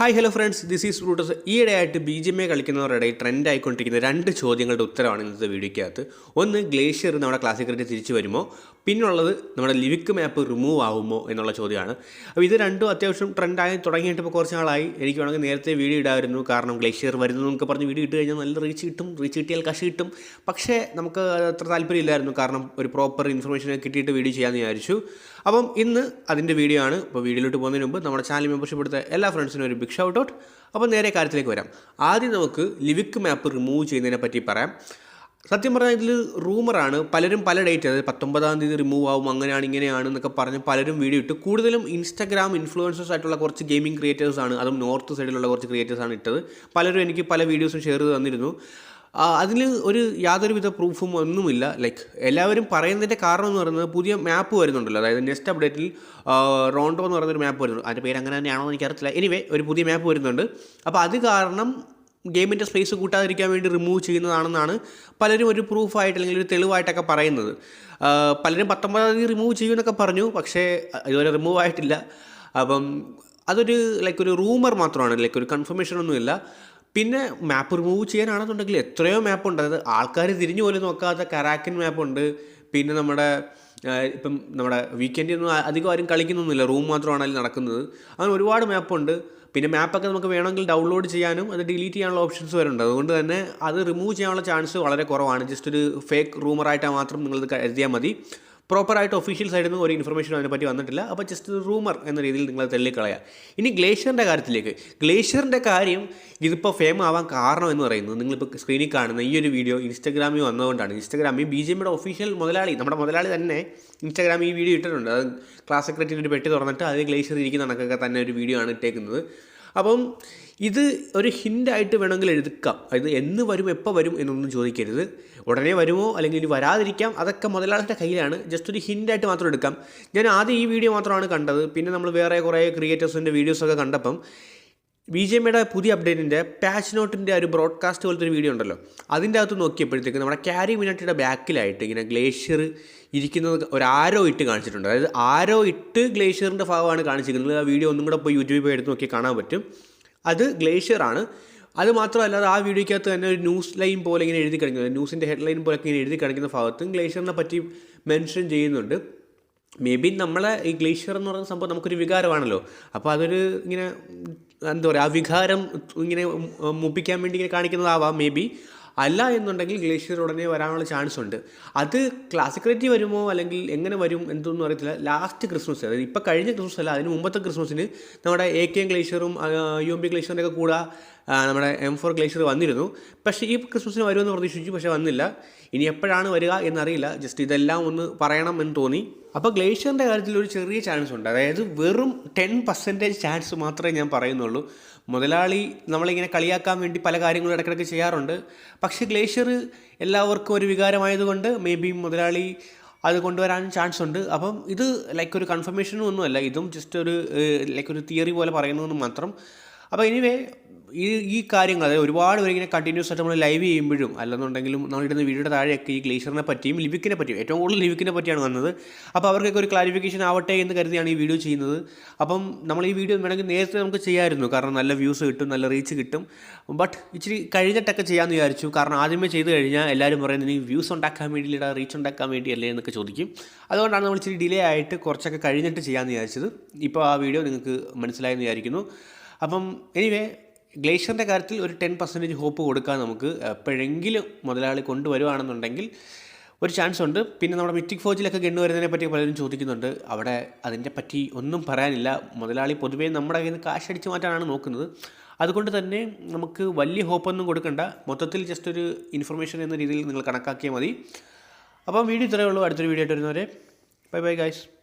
Hi hello friends this is Roots ഈയിടെയായിട്ട് B G M A കളിക്കുന്നവരുടെ trend ആയിക്കൊണ്ടിരിക്കുന്ന രണ്ട് ചോദ്യങ്ങളുടെ ഉത്തരമാണ് ഇന്നത്തെ വീഡിയോയ്ക്കകത്ത്. ഒന്ന് ഗ്ലേഷ്യർ നമ്മുടെ ക്ലാസിക്കലിറ്റി തിരിച്ചു വരുമോ? പിന്നുള്ളത് നമ്മുടെ ലിവിക് മാപ്പ് റിമൂവ് ആവുമോ എന്നുള്ള ചോദ്യമാണ്. അപ്പോൾ ഇത് രണ്ടും അത്യാവശ്യം ട്രെൻഡായി തുടങ്ങിയിട്ട് ഇപ്പോൾ കുറച്ച് നാളായി. എനിക്ക് വേണമെങ്കിൽ നേരത്തെ വീഡിയോ ഇടാമായിരുന്നു. കാരണം ഗ്ലേഷ്യർ വരുന്നു എന്നൊക്കെ പറഞ്ഞ് വീഡിയോ ഇട്ട് കഴിഞ്ഞാൽ നല്ല റീച്ച് കിട്ടും റീച്ച് കിട്ടിയാൽ കഷി കിട്ടും. പക്ഷേ നമുക്ക് അത്ര താല്പര്യമില്ലായിരുന്നു. കാരണം ഒരു പ്രോപ്പർ ഇൻഫർമേഷൻ കിട്ടിയിട്ട് വീഡിയോ ചെയ്യാമെന്ന് വിചാരിച്ചു. അപ്പം ഇന്ന് അതിന്റെ വീഡിയോ ആണ്. അപ്പോൾ വീഡിയോയിലോട്ട് പോകുന്നതിന് മുമ്പ് നമ്മുടെ ചാനൽ മെമ്പർഷിപ്പ് എടുത്ത എല്ലാ ഫ്രണ്ട്സിനും ഒരു ബിഗ് ഷൗട്ട് ഔട്ട് അപ്പോൾ നേരെ കാര്യത്തിലേക്ക് വരാം. ആദ്യം നമുക്ക് ലിവിക് മാപ്പ് റിമൂവ് ചെയ്യുന്നതിനെ പറ്റി പറയാം. സത്യം പറഞ്ഞാൽ ഇതിൽ റൂമറാണ് പലരും പല ഡേറ്റ് അതായത് പത്തൊമ്പതാം തീയതി റിമൂവ് ആവും അങ്ങനെയാണ് ഇങ്ങനെയാണ് എന്നൊക്കെ പറഞ്ഞ് പലരും വീഡിയോ ഇട്ട് കൂടുതലും ഇൻസ്റ്റാഗ്രാം ഇൻഫ്ലുവൻസേഴ്സ് ആയിട്ടുള്ള കുറച്ച് ഗെയിമിംഗ് ക്രിയേറ്റേഴ്സാണ് അതും നോർത്ത് സൈഡിലുള്ള കുറച്ച് ക്രിയേറ്റേഴ്സാണ് ഇട്ടത്. പലരും എനിക്ക് പല വീഡിയോസും ഷെയർ ചെയ്ത് തന്നിരുന്നു. അതിൽ ഒരു യാതൊരുവിധ പ്രൂഫും ഒന്നുമില്ല. ലൈക്ക് എല്ലാവരും പറയുന്നതിന്റെ കാരണം എന്ന് പറയുന്നത് പുതിയ മാപ്പ് വരുന്നുണ്ടല്ലോ. അതായത് നെക്സ്റ്റ് അപ്ഡേറ്റിൽ റോണ്ടോ എന്ന് പറയുന്നൊരു മാപ്പ് വരുന്നുണ്ട് അതിന്റെ പേര് അങ്ങനെ തന്നെയാണോ എന്ന് എനിക്കറിയത്തില്ല. എനിവേ ഒരു പുതിയ മാപ്പ് വരുന്നുണ്ട്. അപ്പോൾ അത് കാരണം ഗെയിമിന്റെ സ്പേസ് കൂട്ടാതിരിക്കാൻ വേണ്ടി റിമൂവ് ചെയ്യുന്നതാണെന്നാണ് പലരും ഒരു പ്രൂഫായിട്ട് അല്ലെങ്കിൽ ഒരു തെളിവായിട്ടൊക്കെ പറയുന്നത്. പലരും പത്തൊമ്പതാം തീയതി റിമൂവ് ചെയ്യുമെന്നൊക്കെ പറഞ്ഞു. പക്ഷേ ഇതുവരെ റിമൂവ് ആയിട്ടില്ല. അപ്പം അതൊരു ലൈക്ക് ഒരു റൂമർ മാത്രമാണ്. ലൈക്ക് ഒരു കൺഫർമേഷൻ ഒന്നുമില്ല. പിന്നെ മാപ്പ് റിമൂവ് ചെയ്യാനാണെന്നുണ്ടെങ്കിൽ എത്രയോ മാപ്പ് ഉണ്ട്. അതായത് ആൾക്കാർ തിരിഞ്ഞു പോലും നോക്കാത്ത കരാക്കിൻ മാപ്പുണ്ട് പിന്നെ നമ്മുടെ ഇപ്പം നമ്മുടെ വീക്കെൻഡിൽ ഒന്നും അധികം ആരും കളിക്കുന്നൊന്നുമില്ല. റൂം മാത്രമാണ് നടക്കുന്നത്. അങ്ങനെ ഒരുപാട് മാപ്പുണ്ട് പിന്നെ മാപ്പൊക്കെ നമുക്ക് വേണമെങ്കിൽ ഡൗൺലോഡ് ചെയ്യാനും അത് ഡിലീറ്റ് ചെയ്യാനുള്ള ഓപ്ഷൻസ് വരുന്നുണ്ട് അതുകൊണ്ട് തന്നെ അത് റിമൂവ് ചെയ്യാനുള്ള ചാൻസ് വളരെ കുറവാണ്. ജസ്റ്റ് ഒരു ഫേക്ക് റൂമറായിട്ട് മാത്രം നിങ്ങളിത് കരുതിയാൽ മതി. പ്രോപ്പറായിട്ട് ഒഫീഷ്യൽ സൈഡിൽ നിന്ന് ഒരു ഇൻഫർമേഷൻ അതിനെപ്പറ്റി വന്നിട്ടില്ല. അപ്പോൾ ജസ്റ്റ് റൂമർ എന്ന രീതിയിൽ നിങ്ങൾ തള്ളിക്കളയാം. ഇനി ഗ്ലേഷ്യറിന്റെ കാര്യത്തിലേക്ക്. ഗ്ലേഷ്യറിന്റെ കാര്യം ഇതിപ്പോൾ ഫേം ആവാൻ കാരണം എന്ന് പറയുന്നത് നിങ്ങളിപ്പോൾ സ്ക്രീനിൽ കാണുന്ന ഈ ഒരു വീഡിയോ ഇൻസ്റ്റാഗ്രാമിൽ വന്നതുകൊണ്ടാണ്. ഇൻസ്റ്റാഗ്രാമിൽ ബി ജെ എമ്മിയുടെ ഒഫീഷ്യൽ മുതലാളി നമ്മുടെ മുതലാളി തന്നെ ഇൻസ്റ്റാഗ്രാമിൽ ഈ വീഡിയോ ഇട്ടിട്ടുണ്ട്. അത് ക്ലാസ് സെക്രട്ടറിന്റെ ഒരു പെട്ടി തുറന്നിട്ട് അത് ഗ്ലേഷ്യർ ഇരിക്കുന്ന കണക്കൊക്കെ തന്നെ ഒരു വീഡിയോ ആണ് ഇട്ടേക്കുന്നത്. അപ്പം ഇത് ഒരു ഹിന്റായിട്ട് വേണമെങ്കിൽ എഴുതിക്കാം അതായത് എന്ന് വരും എപ്പോൾ വരും എന്നൊന്നും ചോദിക്കരുത്. ഉടനെ വരുമോ അല്ലെങ്കിൽ ഇനി വരാതിരിക്കാം അതൊക്കെ മുതലാളിന്റെ കയ്യിലാണ്. ജസ്റ്റ് ഒരു ഹിന്റായിട്ട് മാത്രം എടുക്കാം. ഞാൻ ആദ്യം ഈ വീഡിയോ മാത്രമാണ് കണ്ടത്. പിന്നെ നമ്മൾ വേറെ കുറേ ക്രിയേറ്റേഴ്സിന്റെ വീഡിയോസൊക്കെ കണ്ടപ്പം ബി ജെ എമ്മയുടെ പുതിയ അപ്ഡേറ്റിന്റെ പാച്ച് നോട്ടിന്റെ ഒരു ബ്രോഡ്കാസ്റ്റ് പോലത്തെ ഒരു വീഡിയോ ഉണ്ടല്ലോ. അതിന്റെ അകത്ത് നോക്കിയപ്പോഴത്തേക്ക് നമ്മുടെ ക്യാരി മിനട്ടിയുടെ ബാക്കിലായിട്ട് ഇങ്ങനെ ഗ്ലേഷ്യർ ഇരിക്കുന്നത് ഒരു ആരോ ഇട്ട് കാണിച്ചിട്ടുണ്ട്. അതായത് ആരോ ഇട്ട് ഗ്ലേഷ്യറിന്റെ ഭാഗമാണ് കാണിച്ചിരിക്കുന്നത്. ആ വീഡിയോ ഒന്നും കൂടെ പോയി യൂട്യൂബിൽ പോയി എടുത്ത് നോക്കി കാണാൻ പറ്റും. അത് ഗ്ലേഷ്യറാണ് അത് മാത്രമല്ലാതെ ആ വീഡിയോയ്ക്കകത്ത് തന്നെ ഒരു ന്യൂസ് ലൈൻ പോലെ ഇങ്ങനെ എഴുതി കാണിക്കുന്നത് ന്യൂസിന്റെ ഹെഡ്ലൈൻ പോലെ ഇങ്ങനെ എഴുതി കാണിക്കുന്ന ഭാഗത്തും ഗ്ലേഷ്യറിനെ പറ്റി മെൻഷൻ ചെയ്യുന്നുണ്ട്. മേ ബി നമ്മളെ ഈ ഗ്ലേഷ്യർ എന്ന് പറയുന്ന സംഭവം നമുക്കൊരു വികാരമാണല്ലോ. അപ്പോൾ അതൊരു ഇങ്ങനെ എന്താ പറയുക ആ വികാരം ഇങ്ങനെ മുപ്പിക്കാൻ വേണ്ടി ഇങ്ങനെ കാണിക്കുന്നതാവാം മേ ബി അല്ല എന്നുണ്ടെങ്കിൽ ഗ്ലേഷ്യർ ഉടനെ വരാനുള്ള ചാൻസ് ഉണ്ട്. അത് ക്ലാസിക്കലിറ്റി വരുമോ അല്ലെങ്കിൽ എങ്ങനെ വരും എന്തൊന്നും അറിയത്തില്ല. ലാസ്റ്റ് ക്രിസ്മസ് അതായത് ഇപ്പോൾ കഴിഞ്ഞ ക്രിസ്മസ് അല്ല അതിന് മുമ്പത്തെ ക്രിസ്മസിന് നമ്മുടെ എ കെ ഗ്ലേഷ്യറും യു എം ബി ഗ്ലേഷ്യറിന്റെ ഒക്കെ കൂടെ. നമ്മുടെ എം ഫോർ ഗ്ലേഷ്യർ വന്നിരുന്നു. പക്ഷേ ഈ ക്രിസ്മസിന് വരുമെന്ന് പ്രതീക്ഷിച്ചു പക്ഷേ വന്നില്ല. ഇനി എപ്പോഴാണ് വരിക എന്നറിയില്ല. ജസ്റ്റ് ഇതെല്ലാം ഒന്ന് പറയണം എന്ന് തോന്നി. അപ്പോൾ ഗ്ലേഷ്യറിന്റെ കാര്യത്തിൽ ഒരു ചെറിയ ചാൻസ് ഉണ്ട്. അതായത് വെറും ടെൻ പെർസെന്റേജ് ചാൻസ് മാത്രമേ ഞാൻ പറയുന്നുള്ളൂ. മുതലാളി നമ്മളിങ്ങനെ കളിയാക്കാൻ വേണ്ടി പല കാര്യങ്ങളും ഇടയ്ക്കിടയ്ക്ക് ചെയ്യാറുണ്ട്. പക്ഷേ ഗ്ലേഷ്യർ എല്ലാവർക്കും ഒരു വികാരമായതുകൊണ്ട് മേ ബി മുതലാളി അത് കൊണ്ടുവരാൻ ചാൻസ് ഉണ്ട്. അപ്പം ഇത് ലൈക്ക് ഒരു കൺഫർമേഷനും ഒന്നുമല്ല. ഇതും ജസ്റ്റ് ഒരു ലൈക്ക് ഒരു തിയറി പോലെ പറയുന്നതെന്ന് മാത്രം. അപ്പോൾ എനിവേ ഈ ഈ കാര്യങ്ങൾ അതായത് ഒരുപാട് പേരിങ്ങനെ കണ്ടിന്യൂസ് ആയിട്ട് നമ്മൾ ലൈവ് ചെയ്യുമ്പോഴും അല്ലെന്നുണ്ടെങ്കിലും നമ്മളിടുന്ന വീഡിയോയുടെ താഴെയൊക്കെ ഈ ഗ്ലേഷ്യറിനെ പറ്റിയും ലിവിക്കിനെ പറ്റിയും ഏറ്റവും കൂടുതൽ ലിവിക്കിനെ പറ്റിയാണ് വന്നത്. അപ്പോൾ അവർക്കൊക്കെ ഒരു ക്ലാരിഫിക്കേഷൻ ആവട്ടെ എന്ന് കരുതിയാണ് ഈ വീഡിയോ ചെയ്യുന്നത്. അപ്പം നമ്മൾ ഈ വീഡിയോ വേണമെങ്കിൽ നേരത്തെ നമുക്ക് ചെയ്യാമായിരുന്നു. കാരണം നല്ല വ്യൂസ് കിട്ടും നല്ല റീച്ച് കിട്ടും. ബട്ട് ഇച്ചിരി കഴിഞ്ഞിട്ടൊക്കെ ചെയ്യാമെന്ന് വിചാരിച്ചു. കാരണം ആദ്യമേ ചെയ്ത് കഴിഞ്ഞാൽ എല്ലാവരും പറയുന്നത് നീ വ്യൂസ് ഉണ്ടാക്കാൻ വേണ്ടിയില്ല റീച്ച് ഉണ്ടാക്കാൻ വേണ്ടി അല്ലേ എന്നൊക്കെ ചോദിക്കും. അതുകൊണ്ടാണ് നമ്മൾ ഇച്ചിരി ഡിലേ ആയിട്ട് കുറച്ചൊക്കെ കഴിഞ്ഞിട്ട് ചെയ്യാമെന്ന് വിചാരിച്ചത്. ഇപ്പോൾ ആ വീഡിയോ നിങ്ങൾക്ക് മനസ്സിലായെന്ന് വിചാരിക്കുന്നു. അപ്പം എനിവേ ഗ്ലേഷ്യറിന്റെ കാര്യത്തിൽ ഒരു ടെൻ പെർസെന്റേജ് ഹോപ്പ് കൊടുക്കാൻ നമുക്ക്. എപ്പോഴെങ്കിലും മുതലാളി കൊണ്ടുവരുവാണെന്നുണ്ടെങ്കിൽ ഒരു ചാൻസ് ഉണ്ട്. പിന്നെ നമ്മുടെ മിറ്റിക് ഫോജിലൊക്കെ ഗണ്ണ് വരുന്നതിനെ പറ്റി പലരും ചോദിക്കുന്നുണ്ട്. അവിടെ അതിനെ പറ്റി ഒന്നും പറയാനില്ല. മുതലാളി പൊതുവേ നമ്മുടെ കയ്യിൽ നിന്ന് കാശ് അടിച്ചു മാറ്റാനാണ് നോക്കുന്നത്. അതുകൊണ്ട് തന്നെ നമുക്ക് വലിയ ഹോപ്പൊന്നും കൊടുക്കണ്ട. മൊത്തത്തിൽ ജസ്റ്റ് ഒരു ഇൻഫർമേഷൻ എന്ന രീതിയിൽ നിങ്ങൾ കണക്കാക്കിയാൽ മതി. അപ്പം വീഡിയോ ഇത്രയേ ഉള്ളൂ. അടുത്തൊരു വീഡിയോ ആയിട്ട് വരുന്നവരെ. Bye bye guys